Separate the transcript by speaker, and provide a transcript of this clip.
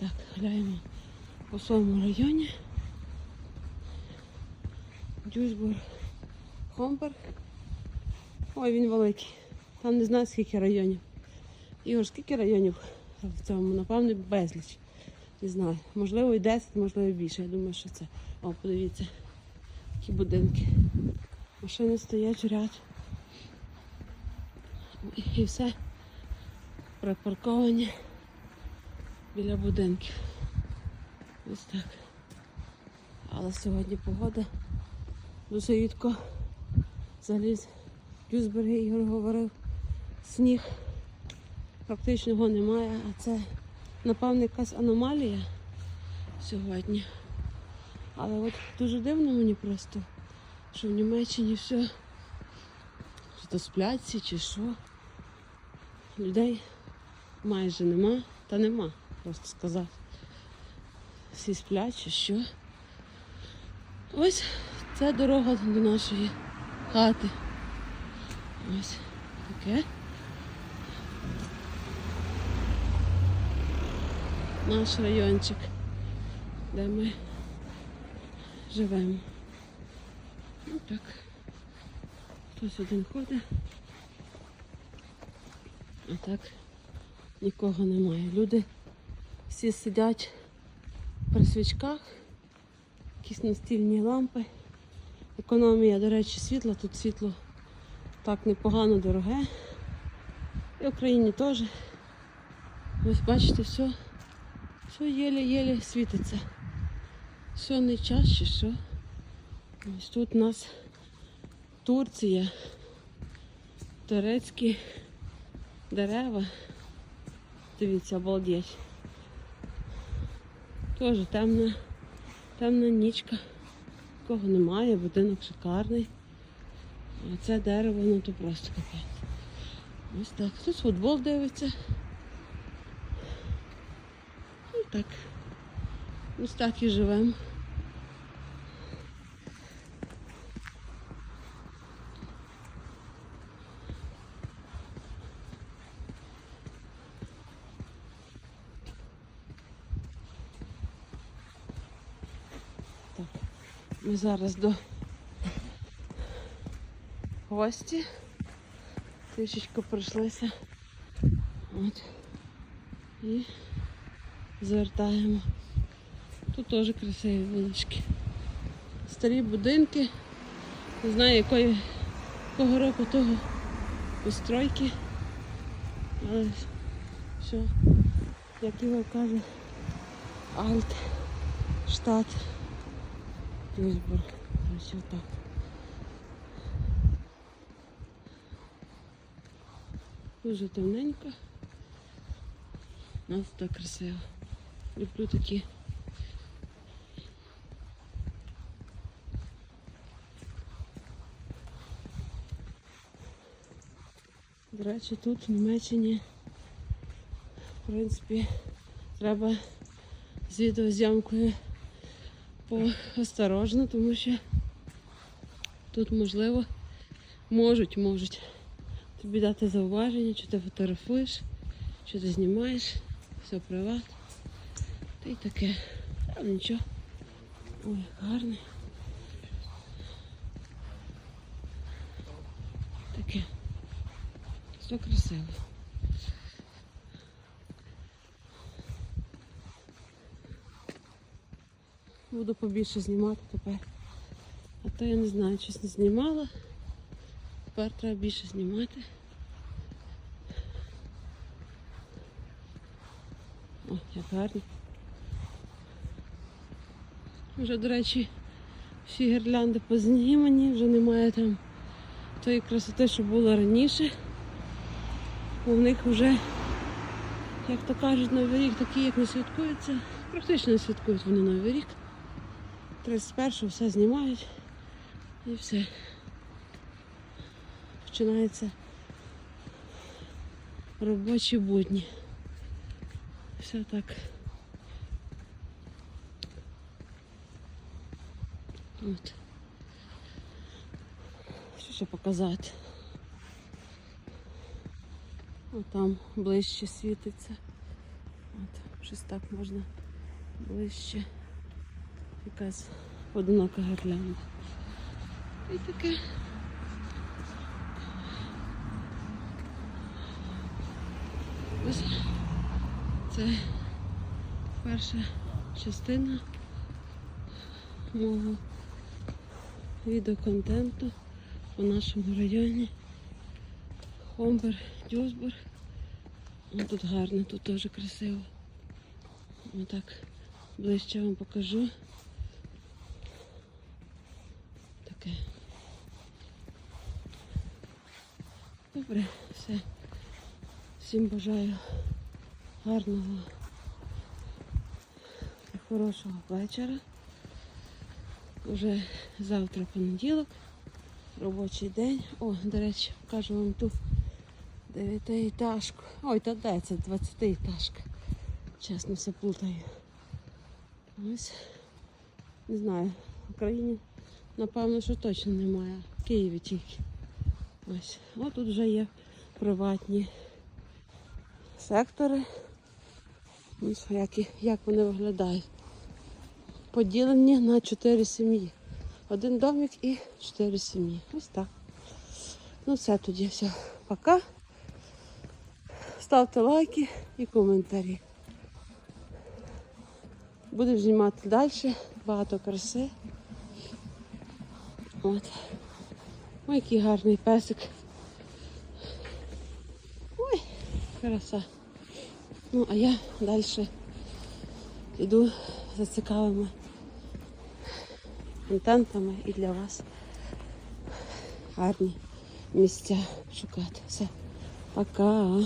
Speaker 1: Так, гуляємо по своєму районі. Дюйсбург, Хомберг. Ой, він великий. Там не знаю скільки районів. Ігор, скільки районів в цьому? Напевно, безліч. Не знаю. Можливо, і 10, можливо, і більше. Я думаю, що це. О, подивіться, які будинки. Машини стоять ряд. І все припарковані біля будинків. Ось так. Але сьогодні погода дуже рідко. Взагалі з Люсберги Ігор говорив, сніг практично його немає, а це, напевно, якась аномалія сьогодні. Але от дуже дивно мені просто, що в Німеччині все чи то сплять чи що. Людей майже нема, та нема, просто сказати. Всі сплять чи що. Ось це дорога до нашої хати. Ось таке. Наш райончик, де ми живемо. Ну так. Хтось один ходить. А так нікого немає. Люди всі сидять при свічках, якісь настільні лампи. Економія, до речі, світла. Тут світло так непогано дороге. І в Україні теж. Ось бачите, все, все єле-єле світиться. Все не час що. Ось тут у нас Турція, турецькі дерева. Дивіться, обалдеть. Теж темна, темна нічка. Кого немає, будинок шикарний. А це дерево, ну то просто капець. Ось так. Тут футбол дивиться. Ось так. Ось так і живемо. Ми зараз до гості. Трішечки пройшлися. От. І звертаємо. Тут теж красиві вулички. Старі будинки. Не знаю, якої, якого року того постройки. Але що, як його каже, Альт, штат, Дюйсбург. Ось отак. Дуже темненько. Нас так красиво. Люблю такі. До речі, тут в Німеччині, в принципі, треба з відеозйомкою поосторожно, тому що тут можливо можуть, можуть тобі дати зауваження, чи ти фотографуєш, чи ти знімаєш, все приват. Та й таке. А нічого. Ой, як гарний. Таке. Все красиво. Буду побільше знімати тепер. А то я не знаю, щось не знімала. Тепер треба більше знімати. О, як гарно. Вже, до речі, всі гірлянди познімані, вже немає там тої красоти, що було раніше. У них вже, як то кажуть, Новий рік такий, як не святкується. Практично не святкують вони Новий рік. 31-го все знімають і все. Починається робочі будні. Все так. От. Що ще показати? От там ближче світиться. От, щось так можна ближче. Якась одинока гірлянда. І таке. Ось це перша частина мого відеоконтенту по нашому районі. Хомбер, Дюсбург. Тут гарно, тут теж красиво. Отак ближче вам покажу. Таке. Добре, все. Всім бажаю гарного і хорошого вечора. Уже завтра понеділок, робочий день. О, до речі, покажу вам ту дев'ятиэтажку. Ой, та де це двадцятиэтажка. Чесно, все плутаю. Ось. Не знаю, в Україні, напевно, що точно немає. В Києві тільки. Ось. О, тут вже є приватні сектори. Ось як, як вони виглядають. Поділені на чотири сім'ї. Один домик і чотири сім'ї. Ось так. Ну все тоді, все. Пока. Ставте лайки і коментарі. Будемо знімати далі. Багато краси. От. Ой, який гарний песик. Ой, краса. Ну, а я далі йду за цікавими контентами і для вас гарні місця шукати. Все. Пока.